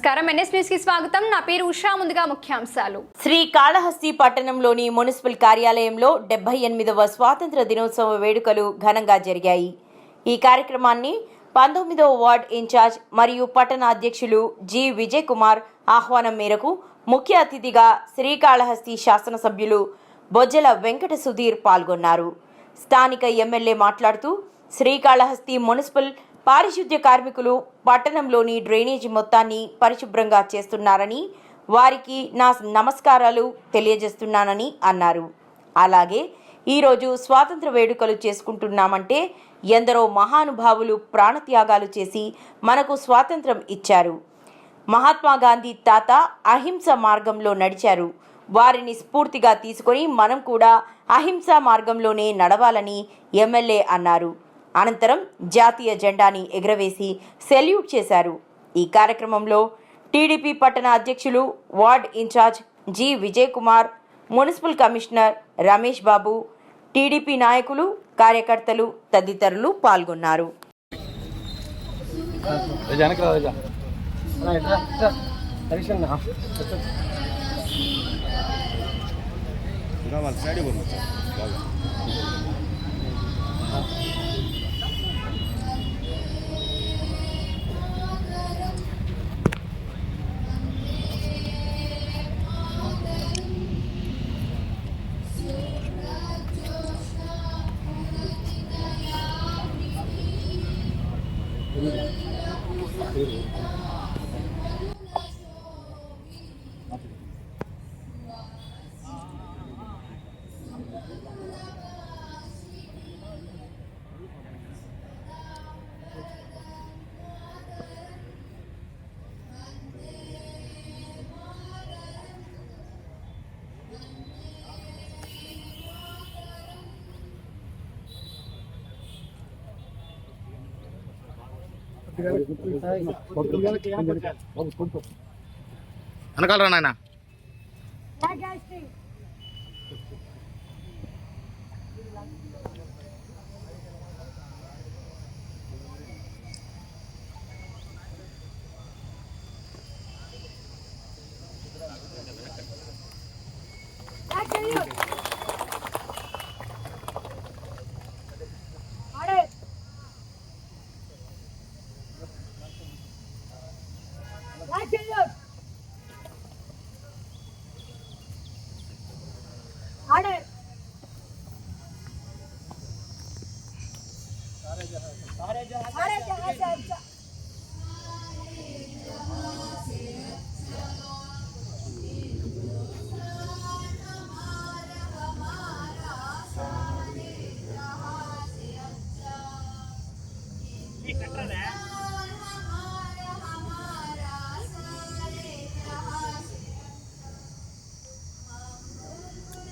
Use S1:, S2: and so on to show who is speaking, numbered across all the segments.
S1: నమస్కారం. ఎన్ఎస్ న్యూస్కి స్వాగతం. నా పేరు ఉషా. ముందుగా ముఖ్యాంశాలు.
S2: శ్రీ కాళహస్తి పట్టణంలోని మున్సిపల్ కార్యాలయంలో డెబ్బై ఎనిమిదవ స్వాతంత్ర దినోత్సవ వేడుకలు ఘనంగా జరిగాయి. ఈ కార్యక్రమాన్ని పంతొమ్మిదవ వార్డ్ ఇన్ఛార్జ్ మరియు పట్టణ అధ్యక్షులు జి. విజయ్ కుమార్ ఆహ్వానం మేరకు ముఖ్య అతిథిగా శ్రీకాళహస్తి శాసనసభ్యులు బొజ్జల వెంకట సుధీర్ పాల్గొన్నారు. స్థానిక ఎమ్మెల్యే మాట్లాడుతూ శ్రీకాళహస్తి మున్సిపల్ పారిశుద్ధ్య కార్మికులు పట్టణంలోని డ్రైనేజీ మొత్తాన్ని పరిశుభ్రంగా చేస్తున్నారని వారికి నా నమస్కారాలు తెలియజేస్తున్నానని అన్నారు. అలాగే ఈరోజు స్వాతంత్ర వేడుకలు చేసుకుంటున్నామంటే ఎందరో మహానుభావులు ప్రాణత్యాగాలు చేసి మనకు స్వాతంత్రం ఇచ్చారు. మహాత్మా గాంధీ తాత అహింస మార్గంలో నడిచారు. వారిని స్ఫూర్తిగా తీసుకొని మనం కూడా అహింసా మార్గంలోనే నడవాలని ఎమ్మెల్యే అన్నారు. అనంతరం జాతీయ జెండాని ఎగురవేసి సెల్యూట్ చేశారు. ఈ కార్యక్రమంలో టీడీపీ పట్టణ అధ్యక్షులు ward incharge G Vijay Kumar municipal commissioner Ramesh Babu TDP నాయకులు కార్యకర్తలు తదితరులు పాల్గొన్నారు.
S3: 可
S4: 以的，可。వెనకాలరా నాయన.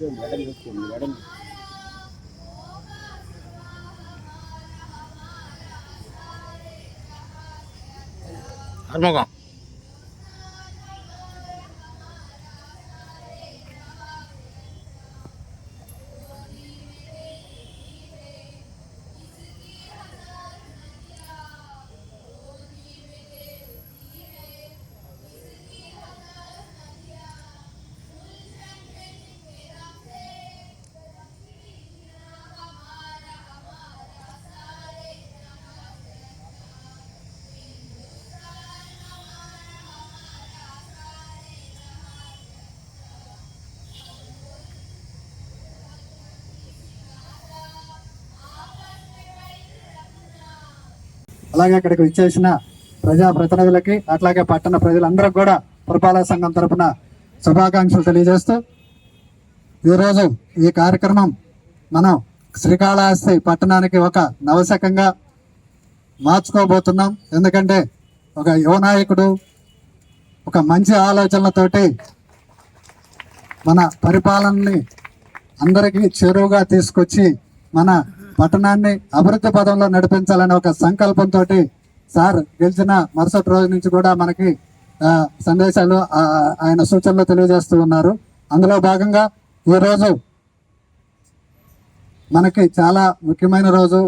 S4: నాయన ఏ మంగా చేది హర్మోగం
S5: అలాగే అక్కడికి విచ్చేసిన ప్రజా ప్రతినిధులకి అట్లాగే పట్టణ ప్రజలందరికీ కూడా పురపాలక సంఘం తరపున శుభాకాంక్షలు తెలియజేస్తూ ఈరోజు ఈ కార్యక్రమం మనం శ్రీకాళహస్తి పట్టణానికి ఒక నవశకంగా మార్చుకోబోతున్నాం. ఎందుకంటే ఒక యువ నాయకుడు ఒక మంచి ఆలోచనలతోటి మన పరిపాలనని అందరికీ చేరువుగా తీసుకొచ్చి మన పట్టణాన్ని అభివృద్ధి పదంలో నడిపించాలనే ఒక సంకల్పంతో సార్ గెలిచిన మరుసటి రోజు నుంచి కూడా మనకి సందేశాలు ఆయన సూచనలు తెలియజేస్తూ ఉన్నారు. అందులో భాగంగా ఈరోజు మనకి చాలా ముఖ్యమైన రోజు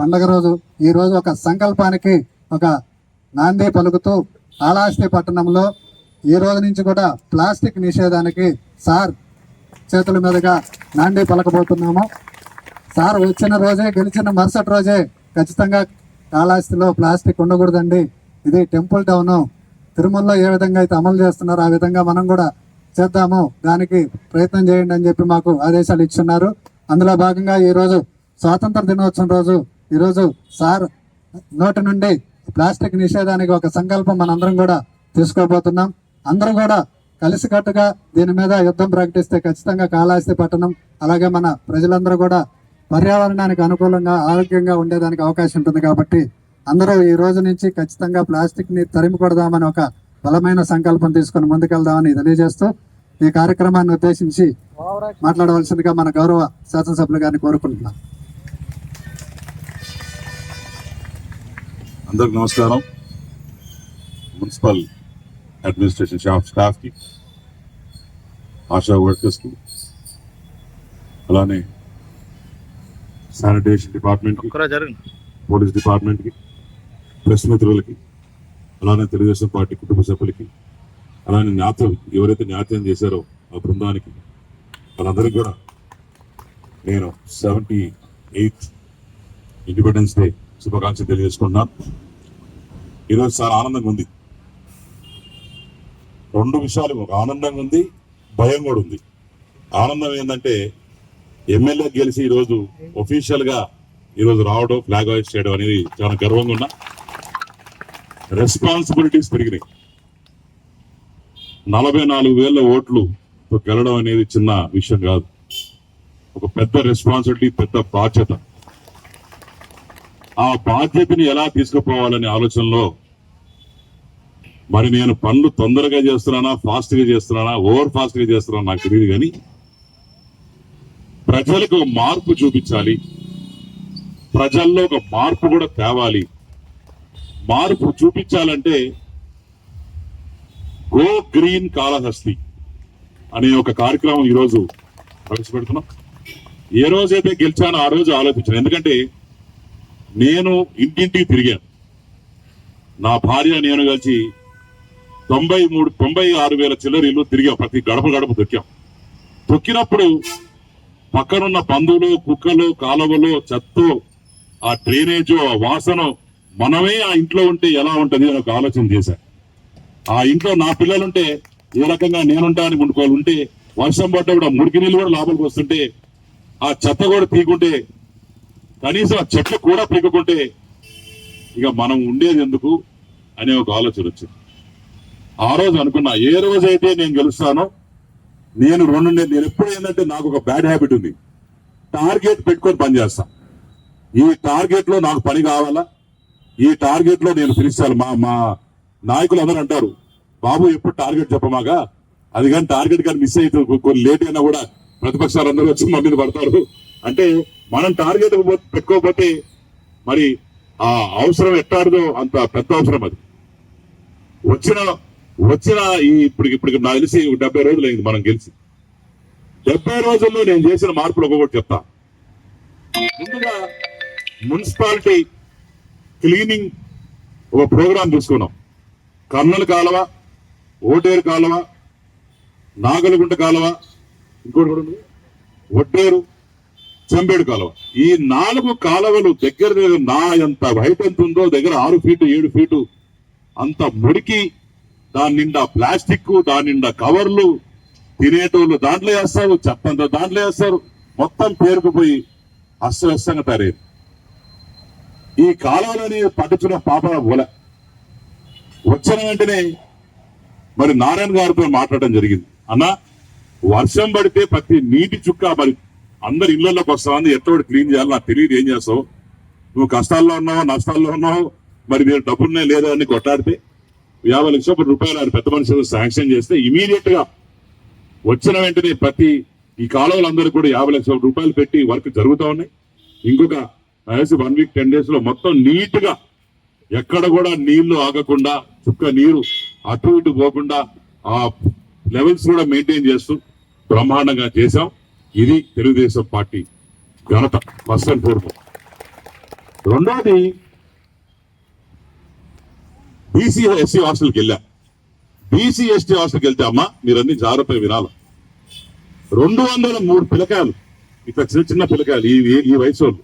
S5: పండగ రోజు. ఈ రోజు ఒక సంకల్పానికి ఒక నాంది పలుకుతూ కాళహస్తి పట్టణంలో ఈ రోజు నుంచి కూడా ప్లాస్టిక్ నిషేధానికి సార్ చేతుల మీదుగా నాంది పలకబోతున్నాము. సార్ వచ్చిన రోజే గెలిచిన మరుసటి రోజే ఖచ్చితంగా కాళహస్తిలో ప్లాస్టిక్ ఉండకూడదండి. ఇది టెంపుల్ టౌన్. తిరుమలలో ఏ విధంగా అయితే అమలు చేస్తున్నారో ఆ విధంగా మనం కూడా చేద్దాము. దానికి ప్రయత్నం చేయండి అని చెప్పి మాకు ఆదేశాలు ఇచ్చున్నారు. అందులో భాగంగా ఈరోజు స్వాతంత్ర దినోత్సవం రోజు ఈరోజు సార్ నోటి నుండి ప్లాస్టిక్ నిషేధానికి ఒక సంకల్పం మనందరం కూడా తీసుకోబోతున్నాం. అందరూ కూడా కలిసికట్టుగా దీని మీద యుద్ధం ప్రకటిస్తే ఖచ్చితంగా కాళహస్తి పట్టణం అలాగే మన ప్రజలందరూ కూడా పర్యావరణానికి అనుకూలంగా ఆరోగ్యంగా ఉండేదానికి అవకాశం ఉంటుంది కాబట్టి అందరూ ఈ రోజు నుంచి ఖచ్చితంగా ప్లాస్టిక్ని తరిమికొడదామని తరిమి కొడదామని ఒక బలమైన సంకల్పం తీసుకొని ముందుకెళ్దామని తెలియజేస్తూ ఈ కార్యక్రమాన్ని ఉద్దేశించి మాట్లాడవలసిందిగా మన గౌరవ శాసనసభ్యులు గారిని కోరుకుంటున్నాం.
S3: అందరికి నమస్కారం. మున్సిపల్ అడ్మినిస్ట్రేషన్ స్టాఫ్ స్టాఫ్కి ఆశా వర్కర్స్కి అలానే శానిటేషన్ డిపార్ట్మెంట్కి
S4: జరగండి.
S3: పోలీస్ డిపార్ట్మెంట్కి ప్రెస్ మిత్రులకి అలానే తెలుగుదేశం పార్టీ కుటుంబ సభ్యులకి అలానే జ్ఞాతం ఎవరైతే జ్ఞాతం చేశారో ఆ బృందానికి వాళ్ళందరికీ కూడా నేను సెవెంటీ ఎయిత్ ఇండిపెండెన్స్ డే శుభాకాంక్షలు తెలియజేసుకుంటున్నాను ఈరోజు చాలా ఆనందంగా ఉంది. రెండు విషయాలు ఒక ఆనందంగా ఉంది భయం కూడా ఉంది. ఆనందం ఏంటంటే ఎమ్మెల్యే గెలిచి ఈరోజు ఒఫీషియల్గా ఈరోజు రావడం ఫ్లాగ్ ఆయిస్ చేయడం అనేది చాలా గర్వంగా ఉన్నా. రెస్పాన్సిబిలిటీస్ పెరిగినాయి. నలభై నాలుగు వేల ఓట్లు గెలడం అనేది చిన్న విషయం కాదు. ఒక పెద్ద రెస్పాన్సిబిలిటీ పెద్ద బాధ్యత. ఆ బాధ్యతని ఎలా తీసుకుపోవాలనే ఆలోచనలో మరి నేను పనులు తొందరగా చేస్తున్నానా ఫాస్ట్గా చేస్తున్నానా ఓవర్ ఫాస్ట్గా చేస్తున్నానా నాకు తెలియదు కానీ ప్రజలకు ఒక మార్పు చూపించాలి. ప్రజల్లో ఒక మార్పు కూడా తేవాలి. మార్పు చూపించాలంటే గో గ్రీన్ కాళహస్తి అనే ఒక కార్యక్రమం ఈరోజు ప్రవేశపెడుతున్నాం. ఏ రోజైతే గెలిచానో ఆ రోజు ఆలోచించాను ఎందుకంటే నేను ఇంటింటికి తిరిగాను. నా భార్య నేను కలిసి తొంభై మూడు తొంభై ఆరు వేల చిల్లర ఇల్లు తిరిగాం. ప్రతి గడప గడప తొక్కాం తొక్కినప్పుడు పక్కనున్న పందులు కుక్కలు కాలువలు చెత్త ఆ డ్రైనేజ్ ఆ వాసన మనమే ఆ ఇంట్లో ఉంటే ఎలా ఉంటుంది అని ఒక ఆలోచన చేశా. ఆ ఇంట్లో నా పిల్లలుంటే ఏ రకంగా నేనుంటా అని ముందుకోవాలి ఉంటే వర్షం పడ్డప్పుడు ఆ మురికి నీళ్ళు కూడా లోపలికి వస్తుంటే ఆ చెత్త కూడా తీకుంటే కనీసం ఆ చెట్లు కూడా పీకుంటే ఇక మనం ఉండేది ఎందుకు అనే ఒక ఆలోచన వచ్చింది. ఆ రోజు అనుకున్నా ఏ రోజైతే నేను గెలుస్తానో నేను రెండు నేను ఎప్పుడు ఏంటంటే నాకు ఒక బ్యాడ్ హ్యాబిట్ ఉంది. టార్గెట్ పెట్టుకొని పని చేస్తా. ఈ టార్గెట్లో నాకు పని కావాలా? ఈ టార్గెట్లో నేను ఫినిష్ మా మా నాయకులు అందరూ అంటారు బాబు ఎప్పుడు టార్గెట్ చెప్పమాగా? అది కానీ టార్గెట్ కానీ మిస్ అయితే కొన్ని లేట్ అయినా కూడా ప్రతిపక్షాలు అందరూ వచ్చి మమ్మీని పడతారు. అంటే మనం టార్గెట్ పెట్టుకోకపోతే మరి ఆ అవసరం ఎట్టాడదో అంత పెద్ద అవసరం అది. వచ్చిన వచ్చిన ఈ ఇప్పుడు ఇప్పుడు నాకు తెలిసి డెబ్బై రోజులు అయింది మనం గెలిచి. డెబ్బై రోజుల్లో నేను చేసిన మార్పులు ఒక్కొక్కటి చెప్తా. ముందుగా మున్సిపాలిటీ క్లీనింగ్ ఒక ప్రోగ్రాం తీసుకున్నాం. కర్నూలు కాలువ ఓటేరు కాలువ నాగలగుంట కాలువ ఇంకోటి కూడా ఉంది. ఒడ్డేరు చెంబేడు కాలువ. ఈ నాలుగు కాలువలు దగ్గర దగ్గర నా ఎంత హైట్ ఎంత ఉందో దగ్గర ఆరు ఫీటు ఏడు ఫీటు అంత మురికి దాని నిండా ప్లాస్టిక్ దాని నిండా కవర్లు తినేటోళ్ళు దాంట్లో వేస్తారు చెత్త దాంట్లో వేస్తారు. మొత్తం పేరుకుపోయి అస్తవ్యస్తంగా తయారైంది. ఈ కాలంలోని పట్టుచున్న పాప ఓల వచ్చిన వెంటనే మరి నారాయణ గారితో మాట్లాడడం జరిగింది. అన్న వర్షం పడితే ప్రతి నీటి చుక్క మరి అందరి ఇళ్ళలోకి వస్తామని ఎట్టోడు క్లీన్ చేయాలి నాకు తెలియదు ఏం చేస్తావు? నువ్వు కష్టాల్లో ఉన్నావు నష్టాల్లో ఉన్నావు? మరి మీరు డబ్బులున్నాయి లేదా అని కొట్టాడితే యాభై లక్షల రూపాయలు ఆయన పెద్ద మనుషులు శాంక్షన్ చేస్తే ఇమీడియట్గా వచ్చిన వెంటనే ప్రతి ఈ కాలువలందరూ కూడా యాభై లక్షల రూపాయలు పెట్టి వర్క్ జరుగుతూ ఉన్నాయి. ఇంకొక వన్ వీక్ టెన్ డేస్లో మొత్తం నీట్గా ఎక్కడ కూడా నీళ్ళు ఆగకుండా చుక్క నీరు అటు ఇటు పోకుండా ఆ లెవెల్స్ కూడా మెయింటైన్ చేస్తూ బ్రహ్మాండంగా చేశాం. ఇది తెలుగుదేశం పార్టీ ఘనత ఫస్ట్ అండ్ ఫోర్మోస్ట్ రెండోది బీసీ ఎస్సీ హాస్టల్కి వెళ్ళా. బీసీ ఎస్టీ హాస్టల్కి వెళ్తే అమ్మా మీరన్నీ జాగ్రత్తగా వినాలి రెండు వందల మూడు పిలకాయలు. ఇట్లా చిన్న చిన్న పిలకాయలు ఈ ఈ వయసు వాళ్ళు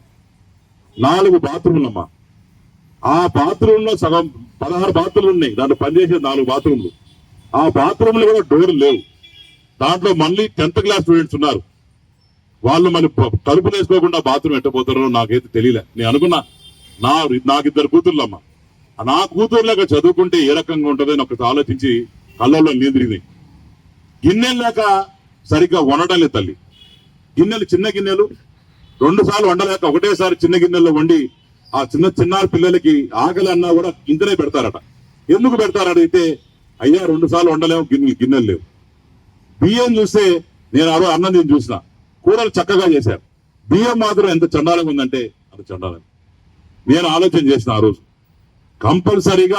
S3: నాలుగు బాత్రూమ్లు అమ్మా. ఆ బాత్రూంలో సగం పదహారు బాత్రూమ్లు ఉన్నాయి. దాంట్లో పనిచేసే నాలుగు బాత్రూమ్లు. ఆ బాత్రూమ్లు కూడా డోర్లు లేవు. దాంట్లో మళ్ళీ టెన్త్ క్లాస్ స్టూడెంట్స్ ఉన్నారు. వాళ్ళు మళ్ళీ తలుపులు వేసుకోకుండా బాత్రూమ్ ఎట్టబోతారో నాకైతే తెలియలే. నేను అనుకున్నా నా నాకు ఇద్దరు అమ్మా. నా కూతురులాగా చదువుకుంటే ఏ రకంగా ఉంటుందని ఒకటి ఆలోచించి కళ్ళల్లో నీళ్ళు తిరిగినాయి. గిన్నెలు లేక సరిగ్గా వండటం లేదు తల్లి. గిన్నెలు చిన్న గిన్నెలు రెండు సార్లు వండలేక ఒకటేసారి చిన్న గిన్నెల్లో వండి ఆ చిన్న చిన్నారు పిల్లలకి ఆకలి అన్నా కూడా ఇంతనే పెడతారట. ఎందుకు పెడతారట అయితే అయ్యా రెండు సార్లు వండలేము గిన్నె గిన్నెలు లేవు. బియ్యం చూస్తే నేను ఆ రోజు అన్నం నేను చూసిన. కూరలు చక్కగా చేశారు. బియ్యం మాత్రం ఎంత చండాలంగా ఉందంటే అంత చండాలంగా నేను ఆలోచన చేసిన ఆ రోజు. కంపల్సరీగా